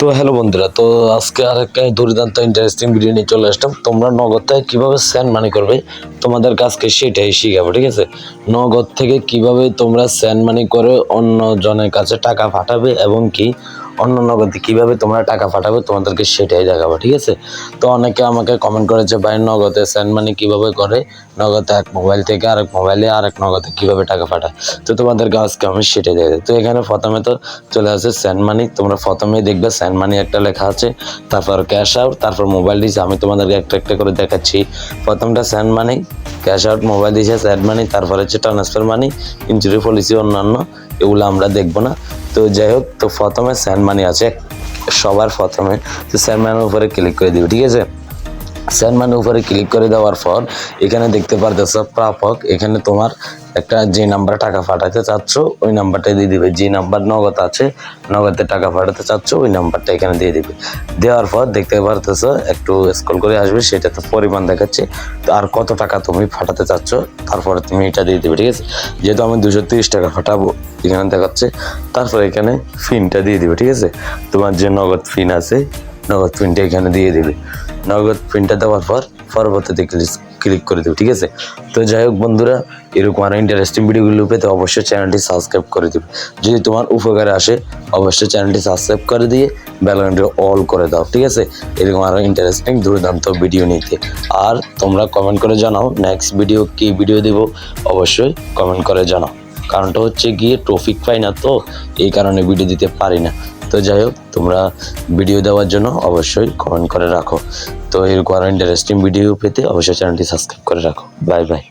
তো হ্যালো বন্ধুরা, তো আজকে আর একটা দুর্দান্ত ইন্টারেস্টিং ভিডিও নিয়ে চলে আসলাম। তোমরা নগদ থেকে কীভাবে সেন্ড মানি করবে তোমাদের কাছকে সেটাই শিখাবো, ঠিক আছে? নগদ থেকে কীভাবে তোমরা সেন্ড মানি করে অন্য জনের কাছে টাকা পাঠাবে এবং কি অন্য নগদে কীভাবে তোমরা টাকা পাঠাবে, তোমাদেরকে সেটাই দেখাবো, ঠিক আছে? তো অনেকে আমাকে কমেন্ট করেছে ভাই, নগদে সেন্ড মানি কীভাবে করে? নগদে এক মোবাইল থেকে আরেক মোবাইলে আরেক নগদে কীভাবে টাকা পাঠায়? তো তোমাদেরকে আজকে আমি সেটাই দেখাই তো এখানে প্রথমে তো চলে আসে সেন্ড মানি তোমরা প্রথমেই দেখবে সেন্ড মানি একটা লেখা আছে, তারপর ক্যাশ আউট তারপর মোবাইল দিয়েছে আমি তোমাদেরকে একটা একটা করে দেখাচ্ছি। প্রথমটা send money cash out mobile দিয়েছে সেন্ড মানি তারপর হচ্ছে ট্রান্সফার মানি ইন্স্যুরেন্স পলিসি অন্যান্য। এগুলো আমরা দেখব না। তো যাই হোক, তো প্রথমে স্যান্ড মানি আছে। সবার প্রথমে তো স্যান্ড মানির উপরে ক্লিক করে দিবে, ঠিক আছে? স্যান্ড মানির উপরে ক্লিক করে দেওয়ার পর, এখানে দেখতে পারতেছ প্রাপক, এখানে তোমার একটা যে নাম্বার টাকা পাঠাতে চাচ্ছ, ওই নাম্বারটা দিয়ে দিবে। যে নাম্বার নগদ আছে, নগদে টাকা পাঠাতে চাচ্ছ, ওই নাম্বারটা এখানে দিয়ে দিবে। দেওয়ার পর দেখতে পারতেছ, একটু স্ক্রল করে আসবে সেটা তো পরিমাণ দেখাচ্ছে। আর কত টাকা তুমি ফাটাতে চাচ্ছ, তারপরে তুমি এটা দিয়ে দিবে, ঠিক আছে? যেহেতু আমি দুশো তিরিশ টাকা ফাটাবো এখানে দেখাচ্ছে। তারপরে এখানে ফিনটা দিয়ে দিবে, ঠিক আছে? তোমার যে নগদ ফিন আছে নগদ পিনটা এখানে দিয়ে দিবে। নগদ পিনটা দেওয়ার পর পরবর্তীতে ক্লিক ক্লিক করে দেবে, ঠিক আছে? তো যাই হোক বন্ধুরা, এরকম আরও ইন্টারেস্টিং ভিডিওগুলো পেতে অবশ্যই চ্যানেলটি সাবস্ক্রাইব করে দেবে। যদি তোমার উপকারে আসে, অবশ্যই চ্যানেলটি সাবস্ক্রাইব করে দিয়ে বেলনটি অল করে দাও, ঠিক আছে? এরকম আরও ইন্টারেস্টিং দুর্দান্ত ভিডিও নিতে। আর তোমরা কমেন্ট করে জানাও নেক্সট ভিডিও কি ভিডিও দেবো? অবশ্যই কমেন্ট করে জানাও। কারণটা হচ্ছে গিয়ে ট্রফিক পাই না তো, এই কারণে ভিডিও দিতে পারি না। তো যাই হোক, তোমরা ভিডিও দেওয়ার জন্য অবশ্যই কমেন্ট করে রাখো। তো এরকম আরও ইন্টারেস্টিং ভিডিও পেতে অবশ্যই চ্যানেলটি সাবস্ক্রাইব করে রাখো। Bye bye